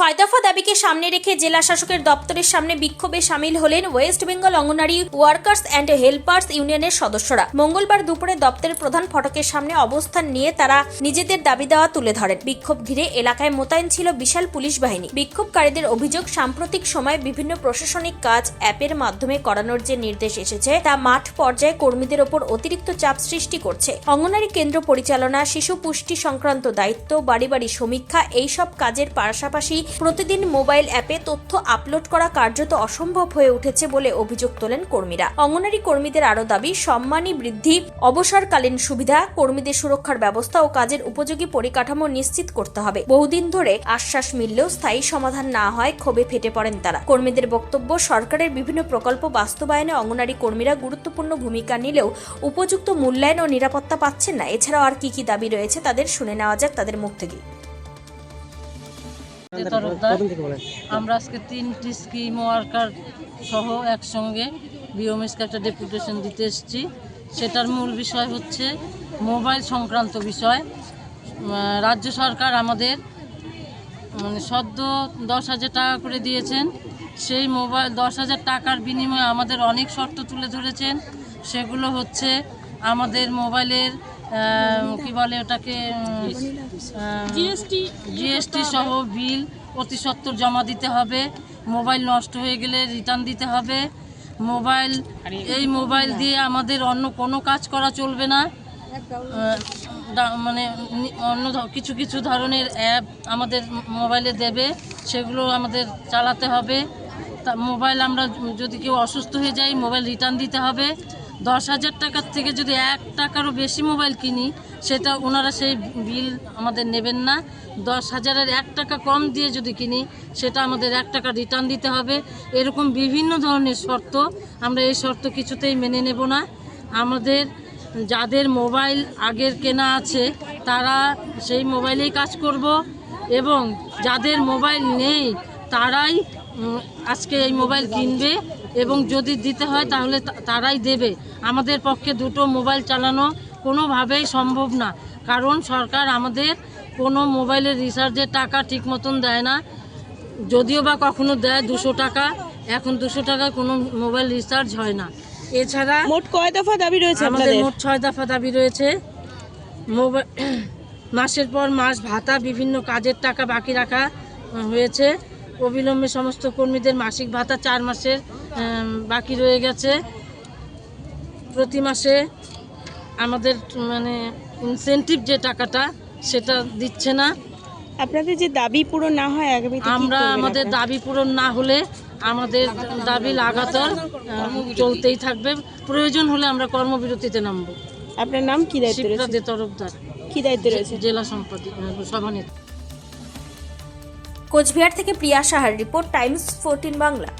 ছয় দফা দাবিকে সামনে রেখে জেলা শাসকের দপ্তরের সামনে বিক্ষোভে সামিল হলেন West Bengal Anganwadi workers and helpers ইউনিয়নের সদস্যরা। মঙ্গলবার দুপুরে দপ্তরের প্রধান ফটকের সামনে অবস্থান নিয়ে তারা নিজেদের দাবি দেওয়া তুলে ধরেন। বিক্ষোভ ঘিরে এলাকায় মোতায়েন ছিল বিশাল পুলিশ বাহিনী। বিক্ষোভকারীদের অভিযোগ, সাম্প্রতিক সময়ে বিভিন্ন প্রশাসনিক কাজ অ্যাপের মাধ্যমে করানোর যে নির্দেশ এসেছে, তা মাঠ পর্যায়ে কর্মীদের ওপর অতিরিক্ত চাপ সৃষ্টি করছে। অঙ্গনারী কেন্দ্র পরিচালনা, শিশু পুষ্টি সংক্রান্ত দায়িত্ব, বাড়ি বাড়ি সমীক্ষা, এইসব কাজের পাশাপাশি প্রতিদিন মোবাইল অ্যাপে তথ্য আপলোড করা কার্যত অসম্ভব হয়ে উঠেছে বলে অভিযোগ তোলেন কর্মীরা। অঙ্গনারী কর্মীদের আরও দাবি, সম্মানী বৃদ্ধি, অবসরকালীন সুবিধা, কর্মীদের সুরক্ষার ব্যবস্থা ও কাজের উপযোগী পরিকাঠামো নিশ্চিত করতে হবে। বহুদিন ধরে আশ্বাস মিললেও স্থায়ী সমাধান না হয় ক্ষোভে ফেটে পড়েন তারা। কর্মীদের বক্তব্য, সরকারের বিভিন্ন প্রকল্প বাস্তবায়নে অঙ্গনারী কর্মীরা গুরুত্বপূর্ণ ভূমিকা নিলেও উপযুক্ত মূল্যায়ন ও নিরাপত্তা পাচ্ছেন না। এছাড়াও আর কি কি দাবি রয়েছে তাদের শুনে নেওয়া যাক তাদের মুখ থেকে। তরফদার। আমরা আজকে তিনটি স্কিম ওয়ার্কার সহ একসঙ্গে বিওমিসকে একটা ডেপুটেশন দিতে এসেছি। সেটার মূল বিষয় হচ্ছে মোবাইল সংক্রান্ত বিষয়। রাজ্য সরকার আমাদের মানে সদ্য দশ হাজার টাকা করে দিয়েছেন। সেই মোবাইল দশ হাজার টাকার বিনিময়ে আমাদের অনেক শর্ত তুলে ধরেছেন। সেগুলো হচ্ছে আমাদের মোবাইলের কি বলে ওটাকে জিএসটি জিএসটি সহ বিল অতি সত্তর জমা দিতে হবে। মোবাইল নষ্ট হয়ে গেলে রিটার্ন দিতে হবে। মোবাইল এই মোবাইল দিয়ে আমাদের অন্য কোনো কাজ করা চলবে না। মানে অন্য কিছু কিছু ধরনের অ্যাপ আমাদের মোবাইলে দেবে সেগুলো আমাদের চালাতে হবে। তা মোবাইল আমরা যদি কেউ অসুস্থ হয়ে যাই মোবাইল রিটার্ন দিতে হবে। দশ হাজার টাকার থেকে যদি এক টাকারও বেশি মোবাইল কিনি, সেটা ওনারা সেই বিল আমাদের নেবেন না। দশ হাজারের এক টাকা কম দিয়ে যদি কিনি, সেটা আমাদের এক টাকা রিটার্ন দিতে হবে। এরকম বিভিন্ন ধরনের শর্ত, আমরা এই শর্ত কিছুতেই মেনে নেব না। আমাদের যাদের মোবাইল আগের কেনা আছে, তারা সেই মোবাইলেই কাজ করব এবং যাদের মোবাইল নেই, তারাই আজকে এই মোবাইল কিনবে। এবং যদি দিতে হয় তাহলে তারাই দেবে। আমাদের পক্ষে দুটো মোবাইল চালানো কোনোভাবেই সম্ভব না। কারণ সরকার আমাদের কোনো মোবাইলের রিচার্জের টাকা ঠিক মতন দেয় না। যদিও বা কখনো দেয় দুশো টাকা এখন দুশো টাকায় কোনো মোবাইল রিচার্জ হয় না। এছাড়া মোট কয় দফা দাবি রয়েছে আমাদের মোট ছয় দফা দাবি রয়েছে। মোবাইল মাসের পর মাস ভাতা বিভিন্ন কাজের টাকা বাকি রাখা হয়েছে। অবিলম্বে সমস্ত কর্মীদের মাসিক ভাতা চার মাসের বাকি রয়ে গেছে। প্রতি মাসে আমাদের মানে ইনসেন্টিভ যে টাকাটা সেটা দিচ্ছে না। আপনাদের যে দাবি পূরণ না হয় আগামীতে কি আমরা আমাদের দাবি পূরণ না হলে আমাদের দাবি লাগাতার চলতেই থাকবে। প্রয়োজন হলে আমরা কর্মবিরতিতে নামবো। আপনার নাম কি দায়িত্ব তরফদার। কি দায়িত্ব রয়েছে? জেলা সম্পাদক সভানেত্রী। কোচবিহার থেকে প্রিয়া সাহার রিপোর্ট টাইমস ফোরটিন বাংলা।